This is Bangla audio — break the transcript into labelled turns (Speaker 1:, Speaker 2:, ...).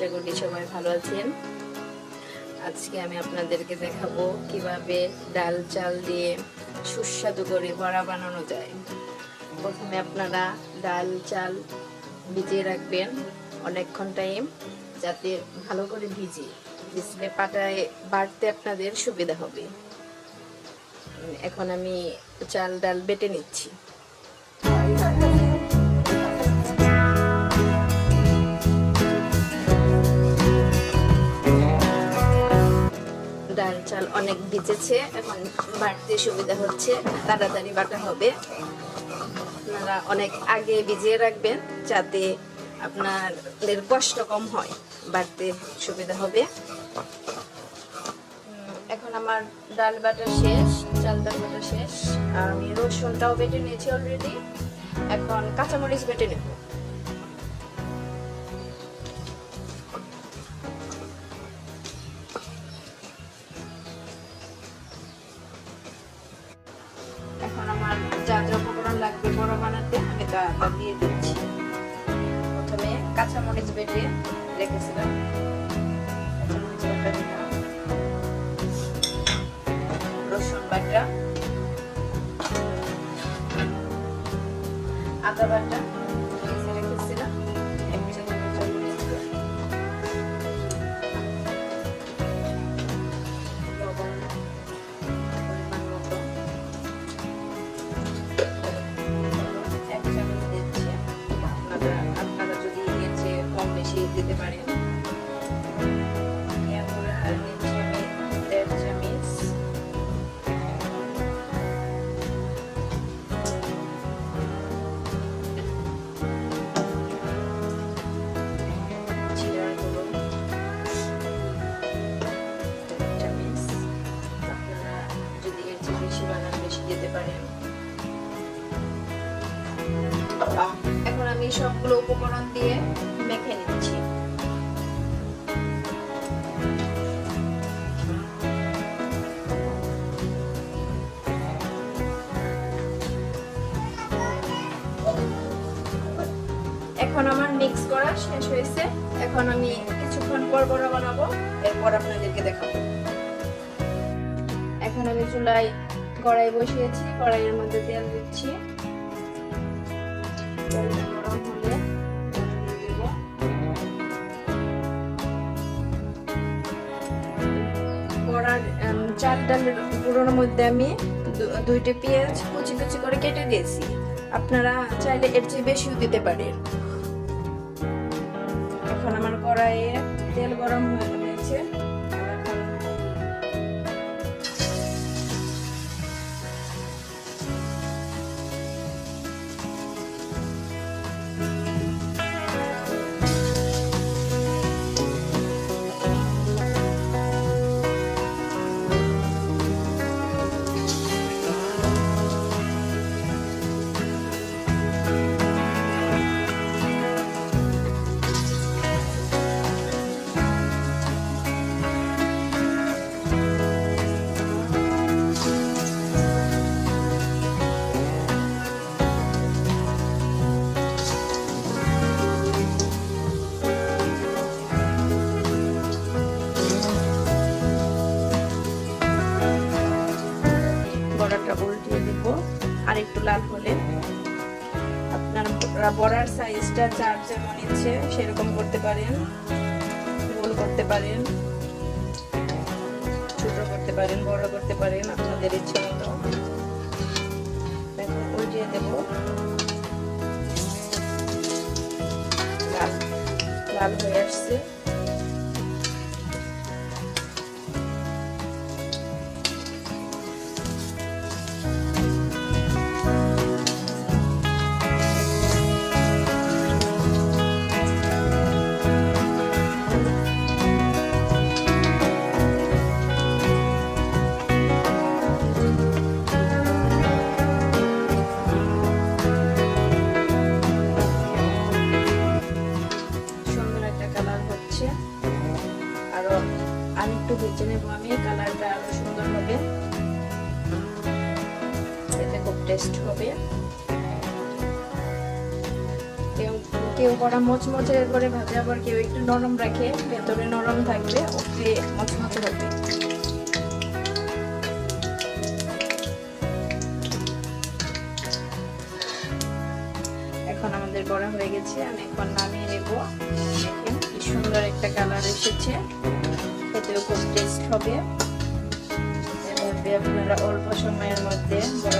Speaker 1: আশা করি সবাই ভালো আছেন। আজকে আমি আপনাদেরকে দেখাবো কীভাবে ডাল চাল দিয়ে সুস্বাদু করে বড়া বানানো যায়। প্রথমে আপনারা ডাল চাল ভিজিয়ে রাখবেন অনেকক্ষণ টাইম, যাতে ভালো করে ভিজে, ভিজলে পাটায় বাড়তে আপনাদের সুবিধা হবে। এখন আমি চাল ডাল বেটে নিচ্ছি। ডাল চাল অনেক ভিজেছে, এখন বাড়তে সুবিধা হচ্ছে, তাড়াতাড়ি বাটা হবে। আপনারা অনেক আগে ভিজিয়ে রাখবেন যাতে আপনাদের কষ্ট কম হয়, বাড়তে সুবিধা হবে। এখন আমার ডাল বাটা শেষ, চাল ডাল বাটা শেষ। আমি রসুনটাও বেটে নিয়েছি অলরেডি এখন কাঁচামরিচ বেটে নেব। তা দিয়ে দিচ্ছি প্রথমে কাঁচামরিচ বেটে রেখেছিলাম। কাঁচামরিচ বাটা দিলাম। আদা বাটা। এখন আমি সবগুলো উপকরণ দিয়ে মেখে নিচ্ছি। এখন আমার মিক্স করা শেষ হয়েছে। এখন আমি কিছুক্ষণ পর বড়া বানাবো, এরপর আপনাদেরকে দেখাবো। এখন আমি চুলায় কড়াই বসিয়েছি, কড়াইয়ের মধ্যে তেল দিচ্ছি। উম, চাল ডালের গুঁড়োর মধ্যে আমি দুইটা পেঁয়াজ কুচি কুচি করে কেটে দিয়েছি। আপনারা চাইলে এর চেয়ে বেশিও দিতে পারেন। এখন আমার কড়াইয়ে বড়ার সাইজটা যার যেমন ইচ্ছে সেরকম করতে পারেন গোল করতে পারেন, ছোট করতে পারেন, বড় করতে পারেন, আপনাদের ইচ্ছে মতো। উল্টিয়ে দেব। লাল হয়ে আসছে। ভেজে নেব আমি, কালারটা আরও সুন্দর হবে। এতে খুব টেস্ট হবে। কেউ কেউ বড়া মচমচে করে ভাজে, আবার কেউ একটু নরম রাখে, ভেতরে নরম থাকবে ওপরে মচমচে হবে। এখন আমাদের বড়া হয়ে গেছে, আমি এখন নামিয়ে নেব। দেখেন কি সুন্দর একটা কালার এসেছে। খেতেও খুব টেস্ট হবে আপনারা অল্প সময়ের মধ্যে। বড়া